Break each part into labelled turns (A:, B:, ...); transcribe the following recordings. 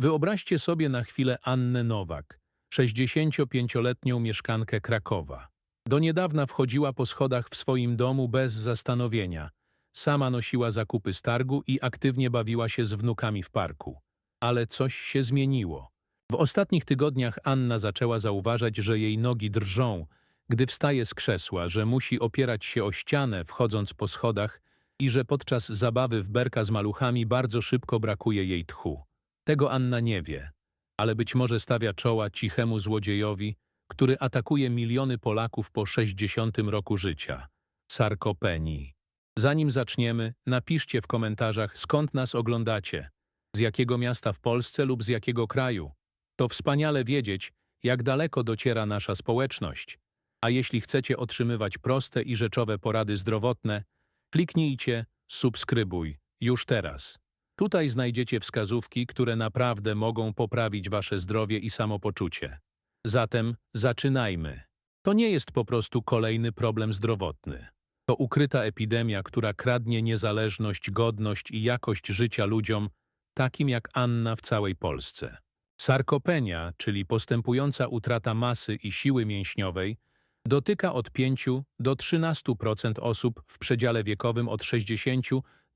A: Wyobraźcie sobie na chwilę Annę Nowak, 65-letnią mieszkankę Krakowa. Do niedawna wchodziła po schodach w swoim domu bez zastanowienia. Sama nosiła zakupy z targu i aktywnie bawiła się z wnukami w parku. Ale coś się zmieniło. W ostatnich tygodniach Anna zaczęła zauważać, że jej nogi drżą, gdy wstaje z krzesła, że musi opierać się o ścianę, wchodząc po schodach i że podczas zabawy w berka z maluchami bardzo szybko brakuje jej tchu. Tego Anna nie wie, ale być może stawia czoła cichemu złodziejowi, który atakuje miliony Polaków po 60 roku życia. Sarkopenii. Zanim zaczniemy, napiszcie w komentarzach, skąd nas oglądacie, z jakiego miasta w Polsce lub z jakiego kraju. To wspaniale wiedzieć, jak daleko dociera nasza społeczność. A jeśli chcecie otrzymywać proste i rzeczowe porady zdrowotne, kliknijcie subskrybuj już teraz. Tutaj znajdziecie wskazówki, które naprawdę mogą poprawić wasze zdrowie i samopoczucie. Zatem zaczynajmy. To nie jest po prostu kolejny problem zdrowotny. To ukryta epidemia, która kradnie niezależność, godność i jakość życia ludziom, takim jak Anna w całej Polsce. Sarkopenia, czyli postępująca utrata masy i siły mięśniowej, dotyka od 5 do 13% osób w przedziale wiekowym od 60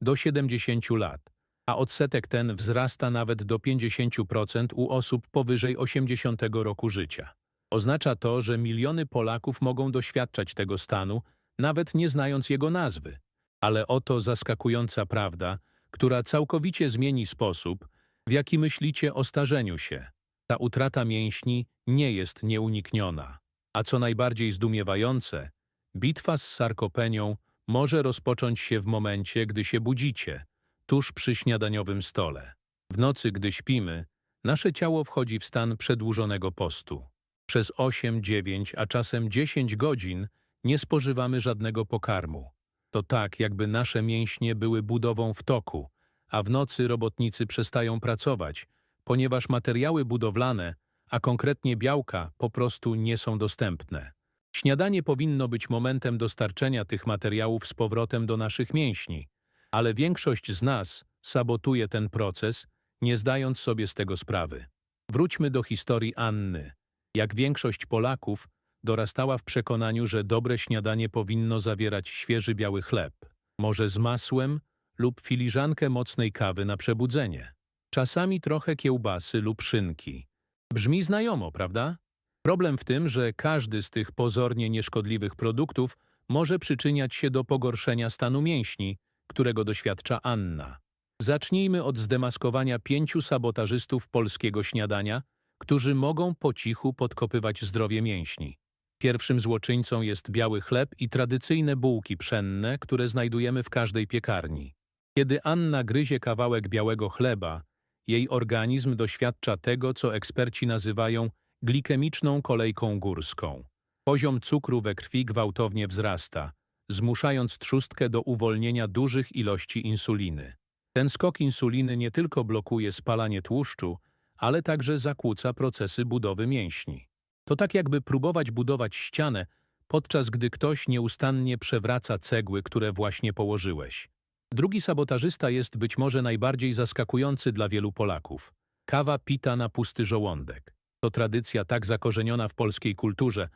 A: do 70 lat, a odsetek ten wzrasta nawet do 50% u osób powyżej 80 roku życia. Oznacza to, że miliony Polaków mogą doświadczać tego stanu, nawet nie znając jego nazwy. Ale oto zaskakująca prawda, która całkowicie zmieni sposób, w jaki myślicie o starzeniu się. Ta utrata mięśni nie jest nieunikniona. A co najbardziej zdumiewające, bitwa z sarkopenią może rozpocząć się w momencie, gdy się budzicie, tuż przy śniadaniowym stole. W nocy, gdy śpimy, nasze ciało wchodzi w stan przedłużonego postu. Przez 8, 9, a czasem 10 godzin nie spożywamy żadnego pokarmu. To tak, jakby nasze mięśnie były budową w toku, a w nocy robotnicy przestają pracować, ponieważ materiały budowlane, a konkretnie białka, po prostu nie są dostępne. Śniadanie powinno być momentem dostarczenia tych materiałów z powrotem do naszych mięśni, ale większość z nas sabotuje ten proces, nie zdając sobie z tego sprawy. Wróćmy do historii Anny. Jak większość Polaków, dorastała w przekonaniu, że dobre śniadanie powinno zawierać świeży biały chleb, może z masłem lub filiżankę mocnej kawy na przebudzenie. Czasami trochę kiełbasy lub szynki. Brzmi znajomo, prawda? Problem w tym, że każdy z tych pozornie nieszkodliwych produktów może przyczyniać się do pogorszenia stanu mięśni, którego doświadcza Anna. Zacznijmy od zdemaskowania pięciu sabotażystów polskiego śniadania, którzy mogą po cichu podkopywać zdrowie mięśni. Pierwszym złoczyńcą jest biały chleb i tradycyjne bułki pszenne, które znajdujemy w każdej piekarni. Kiedy Anna gryzie kawałek białego chleba, jej organizm doświadcza tego, co eksperci nazywają glikemiczną kolejką górską. Poziom cukru we krwi gwałtownie wzrasta, zmuszając trzustkę do uwolnienia dużych ilości insuliny. Ten skok insuliny nie tylko blokuje spalanie tłuszczu, ale także zakłóca procesy budowy mięśni. To tak jakby próbować budować ścianę, podczas gdy ktoś nieustannie przewraca cegły, które właśnie położyłeś. Drugi sabotażysta jest być może najbardziej zaskakujący dla wielu Polaków. Kawa pita na pusty żołądek. To tradycja tak zakorzeniona w polskiej kulturze,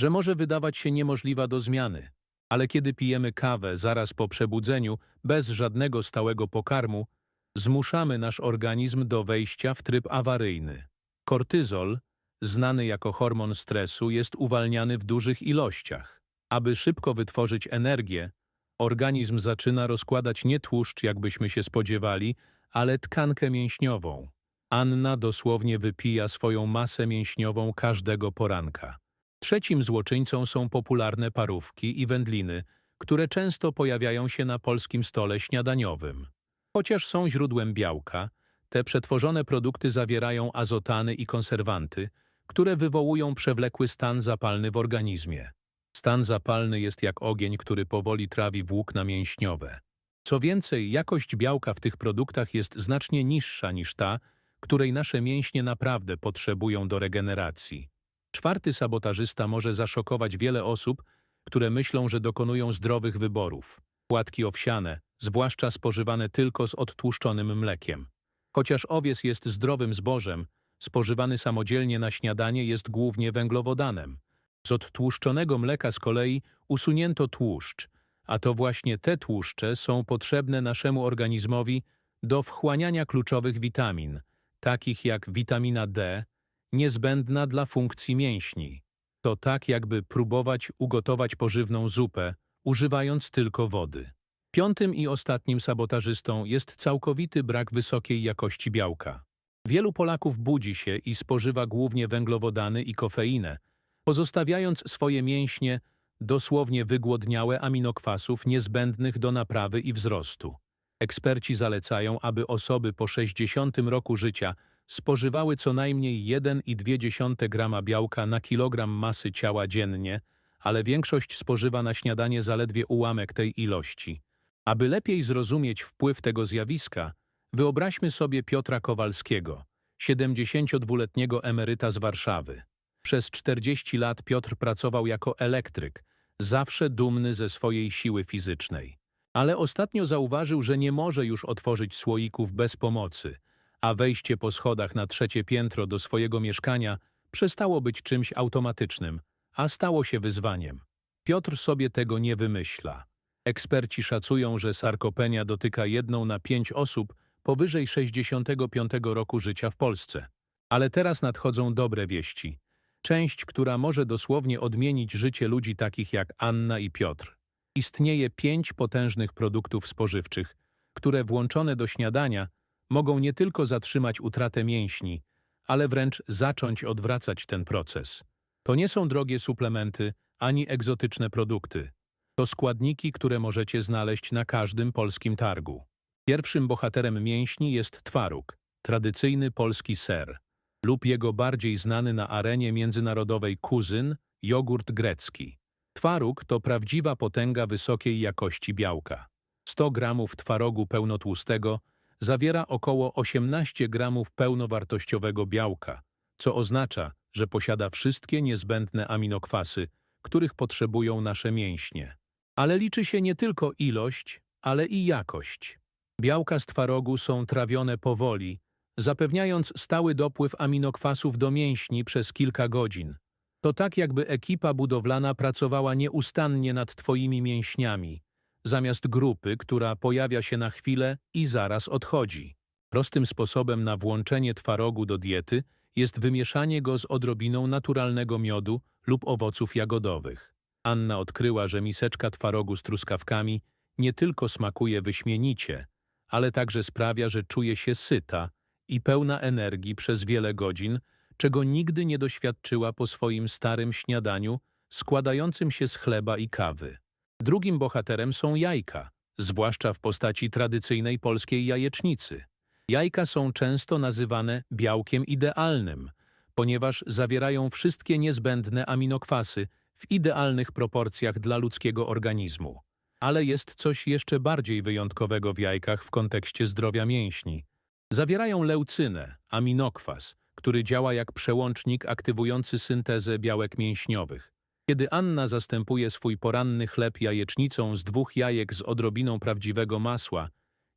A: że może wydawać się niemożliwa do zmiany. Ale kiedy pijemy kawę zaraz po przebudzeniu, bez żadnego stałego pokarmu, zmuszamy nasz organizm do wejścia w tryb awaryjny. Kortyzol, znany jako hormon stresu, jest uwalniany w dużych ilościach. Aby szybko wytworzyć energię, organizm zaczyna rozkładać nie tłuszcz, jakbyśmy się spodziewali, ale tkankę mięśniową. Anna dosłownie wypija swoją masę mięśniową każdego poranka. Trzecim złoczyńcą są popularne parówki i wędliny, które często pojawiają się na polskim stole śniadaniowym. Chociaż są źródłem białka, te przetworzone produkty zawierają azotany i konserwanty, które wywołują przewlekły stan zapalny w organizmie. Stan zapalny jest jak ogień, który powoli trawi włókna mięśniowe. Co więcej, jakość białka w tych produktach jest znacznie niższa niż ta, której nasze mięśnie naprawdę potrzebują do regeneracji. Czwarty sabotażysta może zaszokować wiele osób, które myślą, że dokonują zdrowych wyborów. Płatki owsiane, zwłaszcza spożywane tylko z odtłuszczonym mlekiem. Chociaż owies jest zdrowym zbożem, spożywany samodzielnie na śniadanie jest głównie węglowodanem. Z odtłuszczonego mleka z kolei usunięto tłuszcz, a to właśnie te tłuszcze są potrzebne naszemu organizmowi do wchłaniania kluczowych witamin, takich jak witamina D, niezbędna dla funkcji mięśni. To tak jakby próbować ugotować pożywną zupę, używając tylko wody. Piątym i ostatnim sabotażystą jest całkowity brak wysokiej jakości białka. Wielu Polaków budzi się i spożywa głównie węglowodany i kofeinę, pozostawiając swoje mięśnie dosłownie wygłodniałe aminokwasów niezbędnych do naprawy i wzrostu. Eksperci zalecają, aby osoby po 60 roku życia spożywały co najmniej 1,2 grama białka na kilogram masy ciała dziennie, ale większość spożywa na śniadanie zaledwie ułamek tej ilości. Aby lepiej zrozumieć wpływ tego zjawiska, wyobraźmy sobie Piotra Kowalskiego, 72-letniego emeryta z Warszawy. Przez 40 lat Piotr pracował jako elektryk, zawsze dumny ze swojej siły fizycznej. Ale ostatnio zauważył, że nie może już otworzyć słoików bez pomocy, a wejście po schodach na trzecie piętro do swojego mieszkania przestało być czymś automatycznym, a stało się wyzwaniem. Piotr sobie tego nie wymyśla. Eksperci szacują, że sarkopenia dotyka jedną na pięć osób powyżej 65 roku życia w Polsce. Ale teraz nadchodzą dobre wieści. Część, która może dosłownie odmienić życie ludzi takich jak Anna i Piotr. Istnieje pięć potężnych produktów spożywczych, które włączone do śniadania mogą nie tylko zatrzymać utratę mięśni, ale wręcz zacząć odwracać ten proces. To nie są drogie suplementy ani egzotyczne produkty. To składniki, które możecie znaleźć na każdym polskim targu. Pierwszym bohaterem mięśni jest twaróg, tradycyjny polski ser, lub jego bardziej znany na arenie międzynarodowej kuzyn, jogurt grecki. Twaróg to prawdziwa potęga wysokiej jakości białka. 100 gramów twarogu pełnotłustego zawiera około 18 gramów pełnowartościowego białka, co oznacza, że posiada wszystkie niezbędne aminokwasy, których potrzebują nasze mięśnie. Ale liczy się nie tylko ilość, ale i jakość. Białka z twarogu są trawione powoli, zapewniając stały dopływ aminokwasów do mięśni przez kilka godzin. To tak jakby ekipa budowlana pracowała nieustannie nad twoimi mięśniami, zamiast grupy, która pojawia się na chwilę i zaraz odchodzi. Prostym sposobem na włączenie twarogu do diety jest wymieszanie go z odrobiną naturalnego miodu lub owoców jagodowych. Anna odkryła, że miseczka twarogu z truskawkami nie tylko smakuje wyśmienicie, ale także sprawia, że czuje się syta i pełna energii przez wiele godzin, czego nigdy nie doświadczyła po swoim starym śniadaniu składającym się z chleba i kawy. Drugim bohaterem są jajka, zwłaszcza w postaci tradycyjnej polskiej jajecznicy. Jajka są często nazywane białkiem idealnym, ponieważ zawierają wszystkie niezbędne aminokwasy w idealnych proporcjach dla ludzkiego organizmu. Ale jest coś jeszcze bardziej wyjątkowego w jajkach w kontekście zdrowia mięśni. Zawierają leucynę, aminokwas, który działa jak przełącznik aktywujący syntezę białek mięśniowych. Kiedy Anna zastępuje swój poranny chleb jajecznicą z dwóch jajek z odrobiną prawdziwego masła,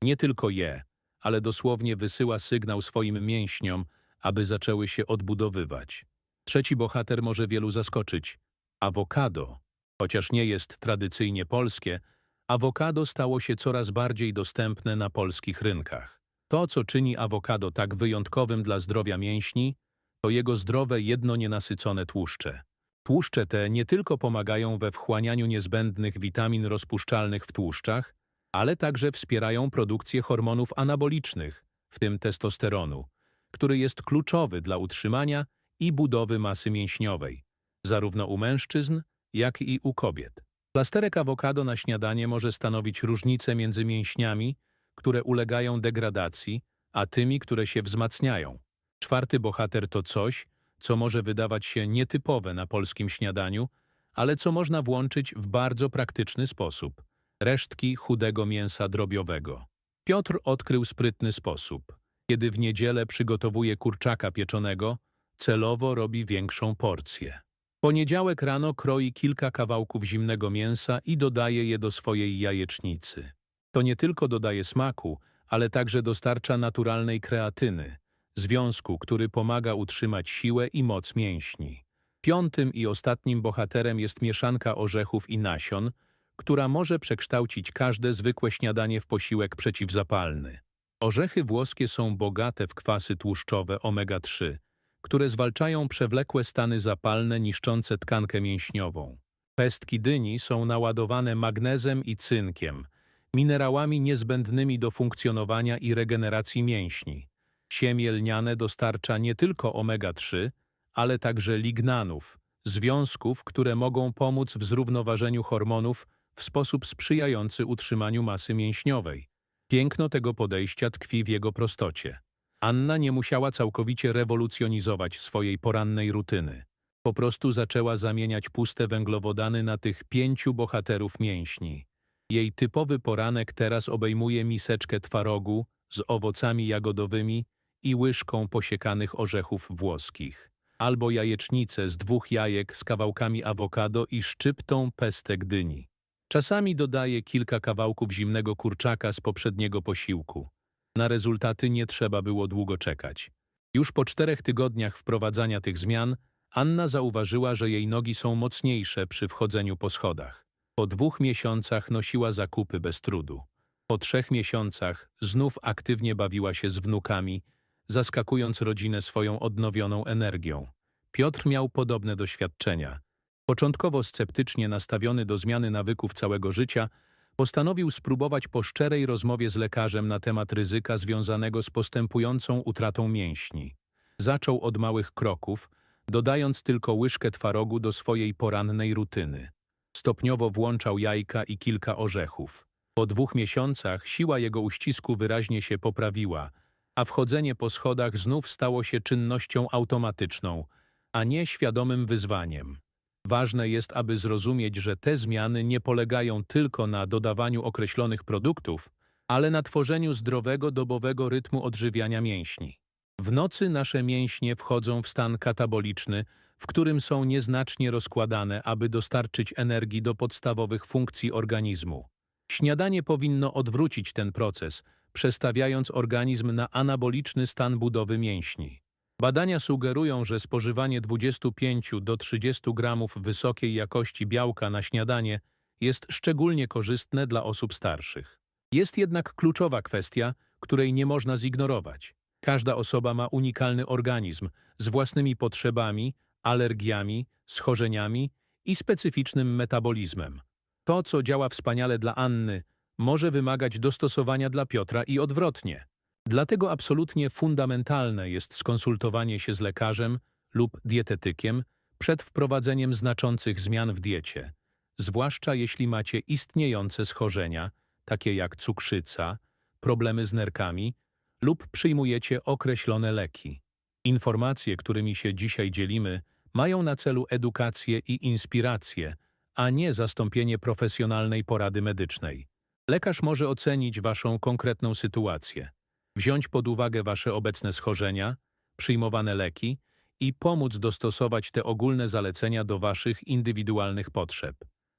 A: nie tylko je, ale dosłownie wysyła sygnał swoim mięśniom, aby zaczęły się odbudowywać. Trzeci bohater może wielu zaskoczyć. Awokado. Chociaż nie jest tradycyjnie polskie, awokado stało się coraz bardziej dostępne na polskich rynkach. To, co czyni awokado tak wyjątkowym dla zdrowia mięśni, to jego zdrowe, jedno nienasycone tłuszcze. Tłuszcze te nie tylko pomagają we wchłanianiu niezbędnych witamin rozpuszczalnych w tłuszczach, ale także wspierają produkcję hormonów anabolicznych, w tym testosteronu, który jest kluczowy dla utrzymania i budowy masy mięśniowej, zarówno u mężczyzn, jak i u kobiet. Plasterek awokado na śniadanie może stanowić różnicę między mięśniami, które ulegają degradacji, a tymi, które się wzmacniają. Czwarty bohater to coś, co może wydawać się nietypowe na polskim śniadaniu, ale co można włączyć w bardzo praktyczny sposób. Resztki chudego mięsa drobiowego. Piotr odkrył sprytny sposób. Kiedy w niedzielę przygotowuje kurczaka pieczonego, celowo robi większą porcję. Poniedziałek rano kroi kilka kawałków zimnego mięsa i dodaje je do swojej jajecznicy. To nie tylko dodaje smaku, ale także dostarcza naturalnej kreatyny, związku, który pomaga utrzymać siłę i moc mięśni. Piątym i ostatnim bohaterem jest mieszanka orzechów i nasion, która może przekształcić każde zwykłe śniadanie w posiłek przeciwzapalny. Orzechy włoskie są bogate w kwasy tłuszczowe omega-3, które zwalczają przewlekłe stany zapalne niszczące tkankę mięśniową. Pestki dyni są naładowane magnezem i cynkiem, minerałami niezbędnymi do funkcjonowania i regeneracji mięśni. Siemię lniane dostarcza nie tylko omega-3, ale także lignanów, związków, które mogą pomóc w zrównoważeniu hormonów w sposób sprzyjający utrzymaniu masy mięśniowej. Piękno tego podejścia tkwi w jego prostocie. Anna nie musiała całkowicie rewolucjonizować swojej porannej rutyny. Po prostu zaczęła zamieniać puste węglowodany na tych pięciu bohaterów mięśni. Jej typowy poranek teraz obejmuje miseczkę twarogu z owocami jagodowymi i łyżką posiekanych orzechów włoskich, albo jajecznicę z dwóch jajek z kawałkami awokado i szczyptą pestek dyni. Czasami dodaje kilka kawałków zimnego kurczaka z poprzedniego posiłku. Na rezultaty nie trzeba było długo czekać. Już po czterech tygodniach wprowadzania tych zmian Anna zauważyła, że jej nogi są mocniejsze przy wchodzeniu po schodach. Po dwóch miesiącach nosiła zakupy bez trudu. Po trzech miesiącach znów aktywnie bawiła się z wnukami, zaskakując rodzinę swoją odnowioną energią. Piotr miał podobne doświadczenia. Początkowo sceptycznie nastawiony do zmiany nawyków całego życia, postanowił spróbować po szczerej rozmowie z lekarzem na temat ryzyka związanego z postępującą utratą mięśni. Zaczął od małych kroków, dodając tylko łyżkę twarogu do swojej porannej rutyny. Stopniowo włączał jajka i kilka orzechów. Po dwóch miesiącach siła jego uścisku wyraźnie się poprawiła, a wchodzenie po schodach znów stało się czynnością automatyczną, a nie świadomym wyzwaniem. Ważne jest, aby zrozumieć, że te zmiany nie polegają tylko na dodawaniu określonych produktów, ale na tworzeniu zdrowego dobowego rytmu odżywiania mięśni. W nocy nasze mięśnie wchodzą w stan kataboliczny, w którym są nieznacznie rozkładane, aby dostarczyć energii do podstawowych funkcji organizmu. Śniadanie powinno odwrócić ten proces, przestawiając organizm na anaboliczny stan budowy mięśni. Badania sugerują, że spożywanie 25 do 30 gramów wysokiej jakości białka na śniadanie jest szczególnie korzystne dla osób starszych. Jest jednak kluczowa kwestia, której nie można zignorować. Każda osoba ma unikalny organizm z własnymi potrzebami, alergiami, schorzeniami i specyficznym metabolizmem. To, co działa wspaniale dla Anny, może wymagać dostosowania dla Piotra i odwrotnie. Dlatego absolutnie fundamentalne jest skonsultowanie się z lekarzem lub dietetykiem przed wprowadzeniem znaczących zmian w diecie, zwłaszcza jeśli macie istniejące schorzenia, takie jak cukrzyca, problemy z nerkami lub przyjmujecie określone leki. Informacje, którymi się dzisiaj dzielimy, mają na celu edukację i inspirację, a nie zastąpienie profesjonalnej porady medycznej. Lekarz może ocenić Waszą konkretną sytuację, wziąć pod uwagę Wasze obecne schorzenia, przyjmowane leki i pomóc dostosować te ogólne zalecenia do Waszych indywidualnych potrzeb.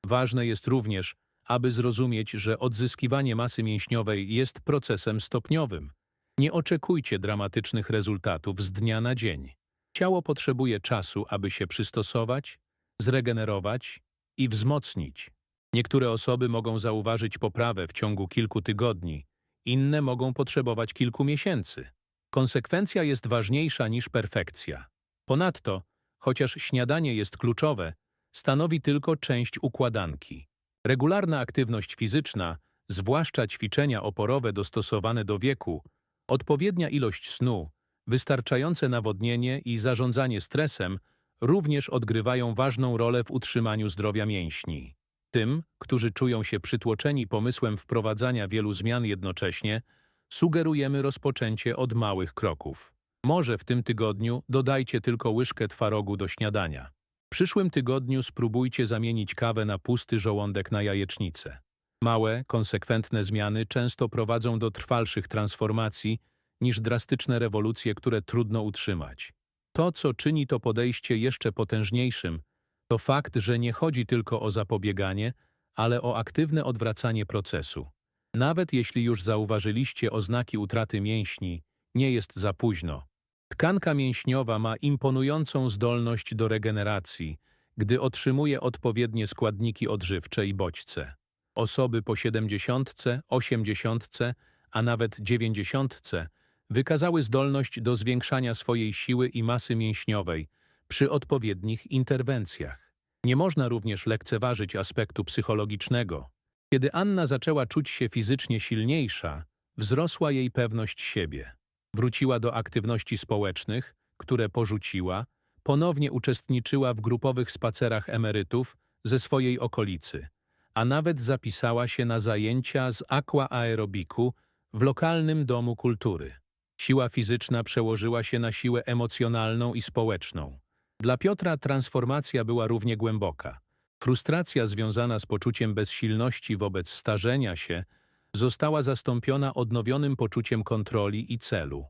A: Ważne jest również, aby zrozumieć, że odzyskiwanie masy mięśniowej jest procesem stopniowym. Nie oczekujcie dramatycznych rezultatów z dnia na dzień. Ciało potrzebuje czasu, aby się przystosować, zregenerować i wzmocnić. Niektóre osoby mogą zauważyć poprawę w ciągu kilku tygodni, inne mogą potrzebować kilku miesięcy. Konsekwencja jest ważniejsza niż perfekcja. Ponadto, chociaż śniadanie jest kluczowe, stanowi tylko część układanki. Regularna aktywność fizyczna, zwłaszcza ćwiczenia oporowe dostosowane do wieku, odpowiednia ilość snu, wystarczające nawodnienie i zarządzanie stresem również odgrywają ważną rolę w utrzymaniu zdrowia mięśni. Tym, którzy czują się przytłoczeni pomysłem wprowadzania wielu zmian jednocześnie, sugerujemy rozpoczęcie od małych kroków. Może w tym tygodniu dodajcie tylko łyżkę twarogu do śniadania. W przyszłym tygodniu spróbujcie zamienić kawę na pusty żołądek na jajecznicę. Małe, konsekwentne zmiany często prowadzą do trwalszych transformacji niż drastyczne rewolucje, które trudno utrzymać. To, co czyni to podejście jeszcze potężniejszym, to fakt, że nie chodzi tylko o zapobieganie, ale o aktywne odwracanie procesu. Nawet jeśli już zauważyliście oznaki utraty mięśni, nie jest za późno. Tkanka mięśniowa ma imponującą zdolność do regeneracji, gdy otrzymuje odpowiednie składniki odżywcze i bodźce. Osoby po 70, 80, a nawet 90 wykazały zdolność do zwiększania swojej siły i masy mięśniowej przy odpowiednich interwencjach. Nie można również lekceważyć aspektu psychologicznego. Kiedy Anna zaczęła czuć się fizycznie silniejsza, wzrosła jej pewność siebie. Wróciła do aktywności społecznych, które porzuciła, ponownie uczestniczyła w grupowych spacerach emerytów ze swojej okolicy, a nawet zapisała się na zajęcia z aqua-aerobiku w lokalnym domu kultury. Siła fizyczna przełożyła się na siłę emocjonalną i społeczną. Dla Piotra transformacja była równie głęboka. Frustracja związana z poczuciem bezsilności wobec starzenia się została zastąpiona odnowionym poczuciem kontroli i celu.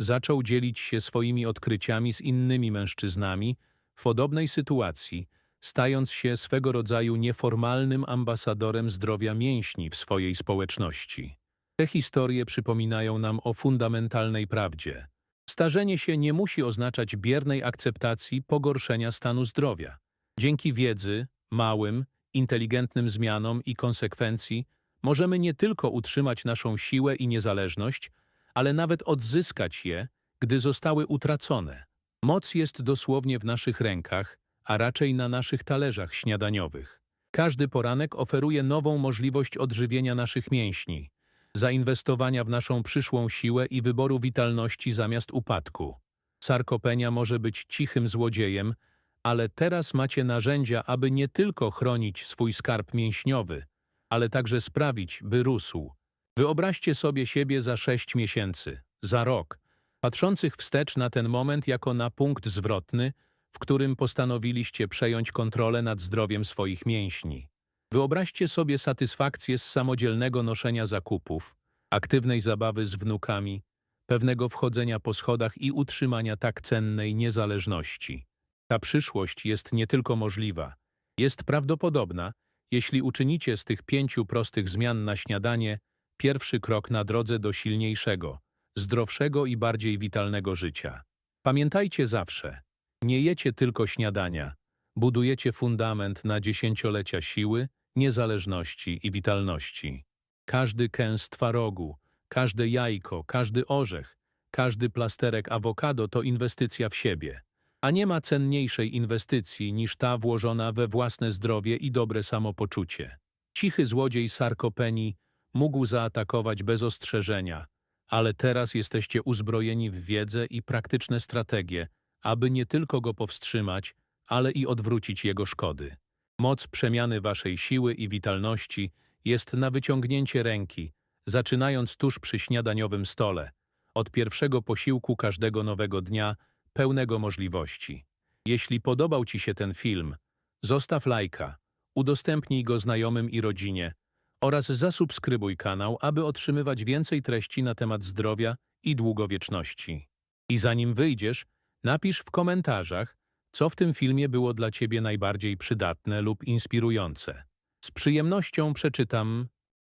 A: Zaczął dzielić się swoimi odkryciami z innymi mężczyznami w podobnej sytuacji, stając się swego rodzaju nieformalnym ambasadorem zdrowia mięśni w swojej społeczności. Te historie przypominają nam o fundamentalnej prawdzie. Starzenie się nie musi oznaczać biernej akceptacji pogorszenia stanu zdrowia. Dzięki wiedzy, małym, inteligentnym zmianom i konsekwencji możemy nie tylko utrzymać naszą siłę i niezależność, ale nawet odzyskać je, gdy zostały utracone. Moc jest dosłownie w naszych rękach, a raczej na naszych talerzach śniadaniowych. Każdy poranek oferuje nową możliwość odżywienia naszych mięśni, zainwestowania w naszą przyszłą siłę i wyboru witalności zamiast upadku. Sarkopenia może być cichym złodziejem, ale teraz macie narzędzia, aby nie tylko chronić swój skarb mięśniowy, ale także sprawić, by rósł. Wyobraźcie sobie siebie za sześć miesięcy, za rok, patrzących wstecz na ten moment jako na punkt zwrotny, w którym postanowiliście przejąć kontrolę nad zdrowiem swoich mięśni. Wyobraźcie sobie satysfakcję z samodzielnego noszenia zakupów, aktywnej zabawy z wnukami, pewnego wchodzenia po schodach i utrzymania tak cennej niezależności. Ta przyszłość jest nie tylko możliwa, jest prawdopodobna, jeśli uczynicie z tych pięciu prostych zmian na śniadanie pierwszy krok na drodze do silniejszego, zdrowszego i bardziej witalnego życia. Pamiętajcie zawsze, nie jecie tylko śniadania, budujecie fundament na dziesięciolecia siły, niezależności i witalności. Każdy kęs twarogu, każde jajko, każdy orzech, każdy plasterek awokado to inwestycja w siebie. A nie ma cenniejszej inwestycji niż ta włożona we własne zdrowie i dobre samopoczucie. Cichy złodziej sarkopenii mógł zaatakować bez ostrzeżenia, ale teraz jesteście uzbrojeni w wiedzę i praktyczne strategie, aby nie tylko go powstrzymać, ale i odwrócić jego szkody. Moc przemiany waszej siły i witalności jest na wyciągnięcie ręki, zaczynając tuż przy śniadaniowym stole, od pierwszego posiłku każdego nowego dnia, pełnego możliwości. Jeśli podobał Ci się ten film, zostaw lajka, udostępnij go znajomym i rodzinie oraz zasubskrybuj kanał, aby otrzymywać więcej treści na temat zdrowia i długowieczności. I zanim wyjdziesz, napisz w komentarzach, co w tym filmie było dla Ciebie najbardziej przydatne lub inspirujące. Z przyjemnością przeczytam